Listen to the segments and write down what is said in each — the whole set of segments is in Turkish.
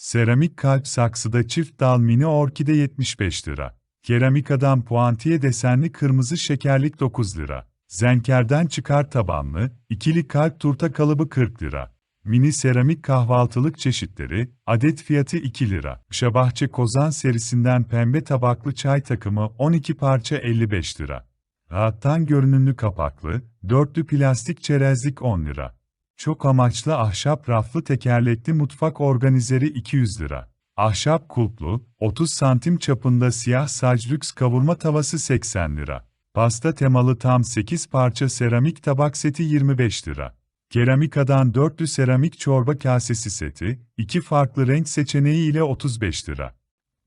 Seramik kalp saksıda çift dal mini orkide 75 lira. Keramikadan puantiye desenli kırmızı şekerlik 9 lira. Zenkerden çıkar tabanlı, ikili kalp turta kalıbı 40 lira. Mini seramik kahvaltılık çeşitleri, adet fiyatı 2 lira. Şabahçe Kozan serisinden pembe tabaklı çay takımı 12 parça 55 lira. Rahattan görünümlü kapaklı, dörtlü plastik çerezlik 10 lira. Çok amaçlı ahşap raflı tekerlekli mutfak organizeri 200 lira. Ahşap kulplu, 30 santim çapında siyah sac lüks kavurma tavası 80 lira. Pasta temalı tam 8 parça seramik tabak seti 25 lira. Keramikadan dörtlü seramik çorba kasesi seti, iki farklı renk seçeneği ile 35 lira.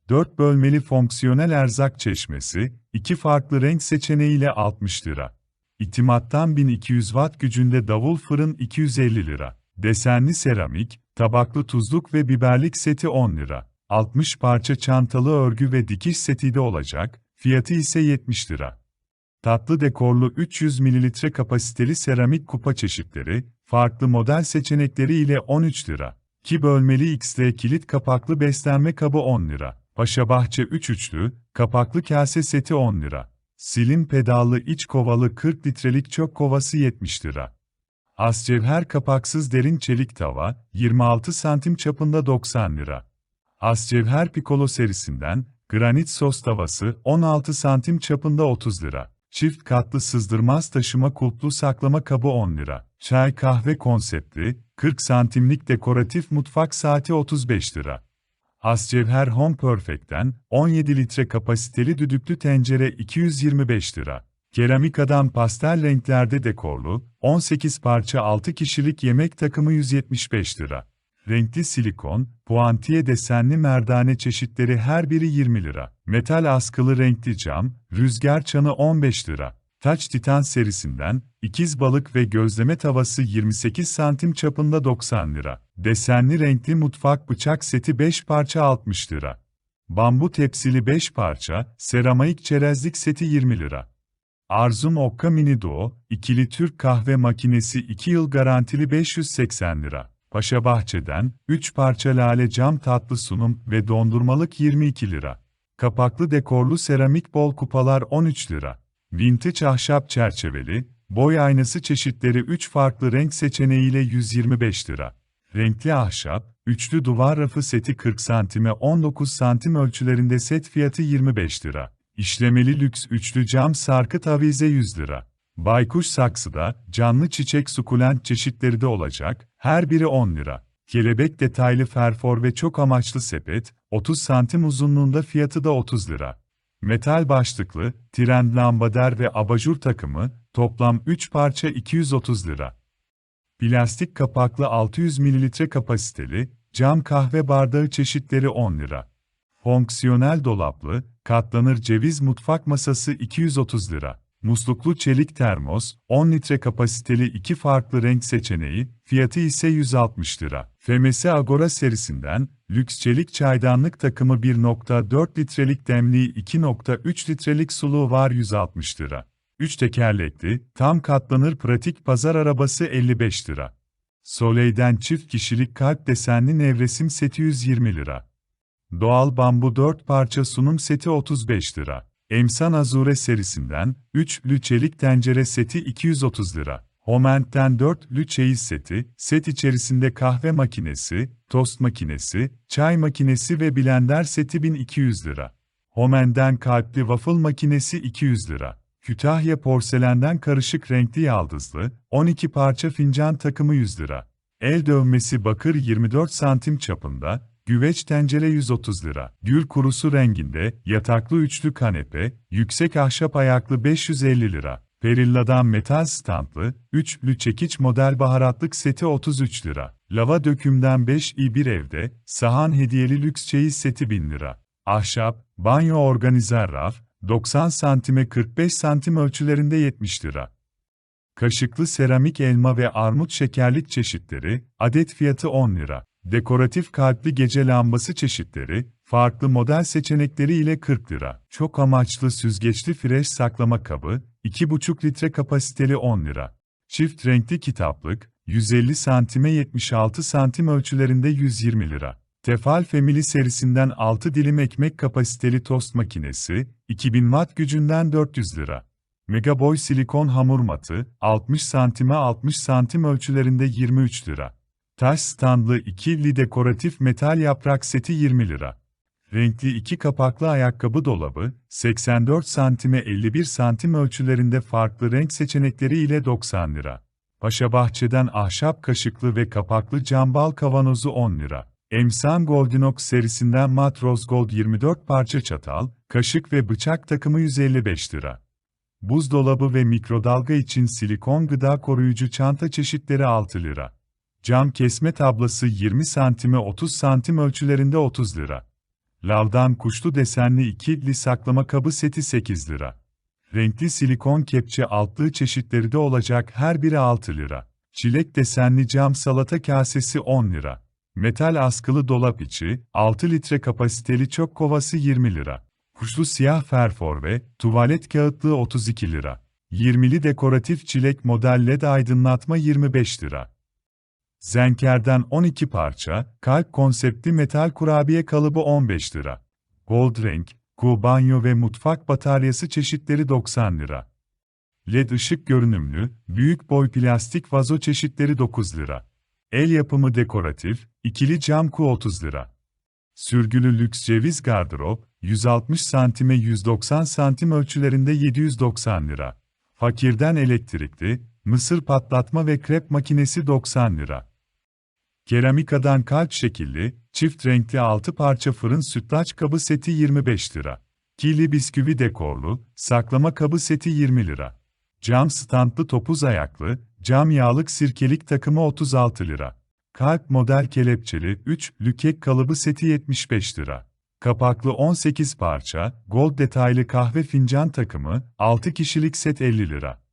4 bölmeli fonksiyonel erzak çeşmesi, iki farklı renk seçeneği ile 60 lira. İtimattan 1200 watt gücünde davul fırın 250 lira. Desenli seramik, tabaklı tuzluk ve biberlik seti 10 lira. 60 parça çantalı örgü ve dikiş seti de olacak, fiyatı ise 70 lira. Tatlı dekorlu 300 ml kapasiteli seramik kupa çeşitleri, farklı model seçenekleri ile 13 lira. 2 bölmeli XL kilit kapaklı beslenme kabı 10 lira. Paşabahçe 3 üçlü, kapaklı kase seti 10 lira. Silim pedallı iç kovalı 40 litrelik çöp kovası 70 lira. Ascevher kapaksız derin çelik tava, 26 santim çapında 90 lira. Ascevher Piccolo serisinden, granit sos tavası 16 santim çapında 30 lira. Çift katlı sızdırmaz taşıma kulplu saklama kabı 10 lira. Çay kahve konseptli, 40 santimlik dekoratif mutfak saati 35 lira. Ascevher Home Perfect'ten 17 litre kapasiteli düdüklü tencere 225 lira. Keramikadan pastel renklerde dekorlu, 18 parça 6 kişilik yemek takımı 175 lira. Renkli silikon, puantiye desenli merdane çeşitleri her biri 20 lira. Metal askılı renkli cam, rüzgar çanı 15 lira. Taç Titan serisinden, ikiz balık ve gözleme tavası 28 santim çapında 90 lira. Desenli renkli mutfak bıçak seti 5 parça 60 lira. Bambu tepsili 5 parça, seramik çerezlik seti 20 lira. Arzum Okka Mini Duo, ikili Türk kahve makinesi 2 yıl garantili 580 lira. Paşabahçe'den, 3 parça lale cam tatlı sunum ve dondurmalık 22 lira. Kapaklı dekorlu seramik bol kupalar 13 lira. Vintage ahşap çerçeveli, boy aynası çeşitleri 3 farklı renk seçeneğiyle 125 lira. Renkli ahşap, üçlü duvar rafı seti 40 santime 19 santim ölçülerinde set fiyatı 25 lira. İşlemeli lüks üçlü cam sarkıt avize 100 lira. Baykuş saksıda, canlı çiçek sukulent çeşitleri de olacak, her biri 10 lira. Kelebek detaylı ferfor ve çok amaçlı sepet, 30 santim uzunluğunda fiyatı da 30 lira. Metal başlıklı, trend lambader ve abajur takımı, toplam 3 parça 230 lira. Plastik kapaklı 600 ml kapasiteli, cam kahve bardağı çeşitleri 10 lira. Fonksiyonel dolaplı, katlanır ceviz mutfak masası 230 lira. Musluklu çelik termos, 10 litre kapasiteli iki farklı renk seçeneği, fiyatı ise 160 lira. FMS Agora serisinden, lüks çelik çaydanlık takımı 1.4 litrelik demliği 2.3 litrelik suluğu var 160 lira. 3 tekerlekli, tam katlanır pratik pazar arabası 55 lira. Soleil'den çift kişilik kalp desenli nevresim seti 120 lira. Doğal bambu 4 parça sunum seti 35 lira. Emsan Azure serisinden 3'lü çelik tencere seti 230 lira. Homent'ten 4'lü çeyiz seti, set içerisinde kahve makinesi, tost makinesi, çay makinesi ve blender seti 1200 lira. Homen'den kalpli waffle makinesi 200 lira. Kütahya porselenden karışık renkli yaldızlı, 12 parça fincan takımı 100 lira. El dövmesi bakır 24 santim çapında, Güveç tencere 130 lira. Gül kurusu renginde, yataklı üçlü kanepe, yüksek ahşap ayaklı 550 lira. Perilla'dan metal standlı, üçlü çekiç model baharatlık seti 33 lira. Lava dökümden 5 i bir evde, sahan hediyeli lüks çeyiz seti 1000 lira. Ahşap, banyo organizer raf, 90 santime 45 santim ölçülerinde 70 lira. Kaşıklı seramik elma ve armut şekerlik çeşitleri, adet fiyatı 10 lira. Dekoratif kalpli gece lambası çeşitleri, farklı model seçenekleri ile 40 lira. Çok amaçlı süzgeçli fresh saklama kabı, 2,5 litre kapasiteli 10 lira. Çift renkli kitaplık, 150 santime 76 santim ölçülerinde 120 lira. Tefal Family serisinden 6 dilim ekmek kapasiteli tost makinesi, 2000 watt gücünden 400 lira. Megaboy silikon hamur matı, 60 santime 60 santim ölçülerinde 23 lira. Taş standlı ikili dekoratif metal yaprak seti 20 lira. Renkli iki kapaklı ayakkabı dolabı, 84 santime 51 santim ölçülerinde farklı renk seçenekleri ile 90 lira. Paşabahçe'den ahşap kaşıklı ve kapaklı cam bal kavanozu 10 lira. Emsan Goldinox serisinden Mat Rose Gold 24 parça çatal, kaşık ve bıçak takımı 155 lira. Buzdolabı ve mikrodalga için silikon gıda koruyucu çanta çeşitleri 6 lira. Cam kesme tablası 20 santime 30 santim ölçülerinde 30 lira. Lavdan kuşlu desenli ikili saklama kabı seti 8 lira. Renkli silikon kepçe altlığı çeşitleri de olacak her biri 6 lira. Çilek desenli cam salata kasesi 10 lira. Metal askılı dolap içi, 6 litre kapasiteli çöp kovası 20 lira. Kuşlu siyah ferfor ve tuvalet kağıtlığı 32 lira. 20'li dekoratif çilek model LED aydınlatma 25 lira. Zenker'den 12 parça, kalp konseptli metal kurabiye kalıbı 15 lira. Gold renk, ku banyo ve mutfak bataryası çeşitleri 90 lira. LED ışık görünümlü, büyük boy plastik vazo çeşitleri 9 lira. El yapımı dekoratif, ikili cam ku 30 lira. Sürgülü lüks ceviz gardırop, 160 santime 190 santim ölçülerinde 790 lira. Fakirden elektrikli, mısır patlatma ve krep makinesi 90 lira. Keramikadan kalp şekilli, çift renkli 6 parça fırın sütlaç kabı seti 25 lira. Kili bisküvi dekorlu, saklama kabı seti 20 lira. Cam standlı topuz ayaklı, cam yağlık sirkelik takımı 36 lira. Kalp model kelepçeli 3 lükek kalıbı seti 75 lira. Kapaklı 18 parça, gold detaylı kahve fincan takımı, 6 kişilik set 50 lira.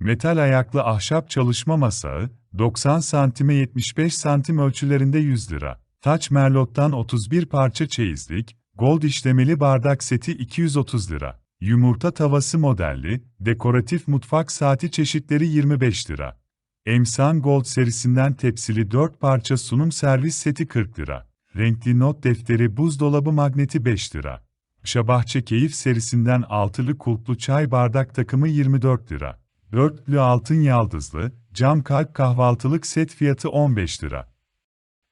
Metal ayaklı ahşap çalışma masağı, 90 santime 75 santim ölçülerinde 100 lira. Taç Merlot'tan 31 parça çeyizlik, gold işlemeli bardak seti 230 lira. Yumurta tavası modelli, dekoratif mutfak saati çeşitleri 25 lira. Emsan Gold serisinden tepsili 4 parça sunum servis seti 40 lira. Renkli not defteri buzdolabı magneti 5 lira. Şabahçe Keyif serisinden altılı kulplu çay bardak takımı 24 lira. Dörtlü altın yaldızlı, cam kalp kahvaltılık set fiyatı 15 lira.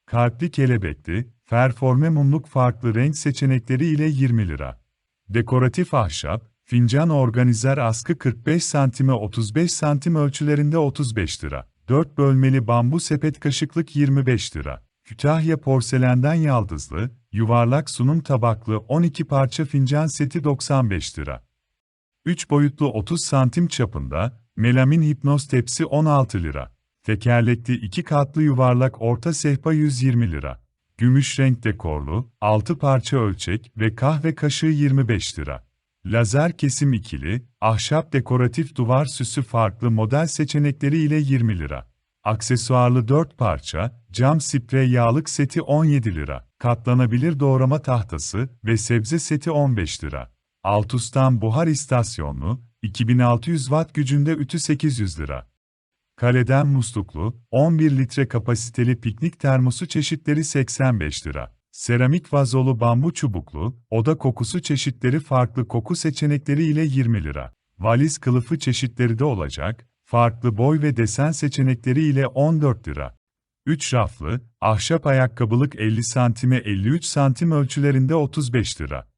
Kalpli kelebekli, ferforme mumluk farklı renk seçenekleri ile 20 lira. Dekoratif ahşap, fincan organizer askı 45 santime 35 santim ölçülerinde 35 lira. 4 bölmeli bambu sepet kaşıklık 25 lira. Kütahya porselenden yaldızlı, yuvarlak sunum tabaklı 12 parça fincan seti 95 lira. 3 boyutlu 30 santim çapında, melamin hipnoz tepsi 16 lira. Tekerlekli 2 katlı yuvarlak orta sehpa 120 lira. Gümüş renk dekorlu, 6 parça ölçek ve kahve kaşığı 25 lira. Lazer kesim ikili, ahşap dekoratif duvar süsü farklı model seçenekleri ile 20 lira. Aksesuarlı 4 parça, cam sprey yağlık seti 17 lira. Katlanabilir doğrama tahtası ve sebze seti 15 lira. Altus'tan buhar istasyonlu, 2600 watt gücünde ütü 800 lira. Kaleden musluklu, 11 litre kapasiteli piknik termosu çeşitleri 85 lira. Seramik vazolu bambu çubuklu, oda kokusu çeşitleri farklı koku seçenekleri ile 20 lira. Valiz kılıfı çeşitleri de olacak, farklı boy ve desen seçenekleri ile 14 lira. 3 raflı, ahşap ayakkabılık 50 santime 53 santim ölçülerinde 35 lira.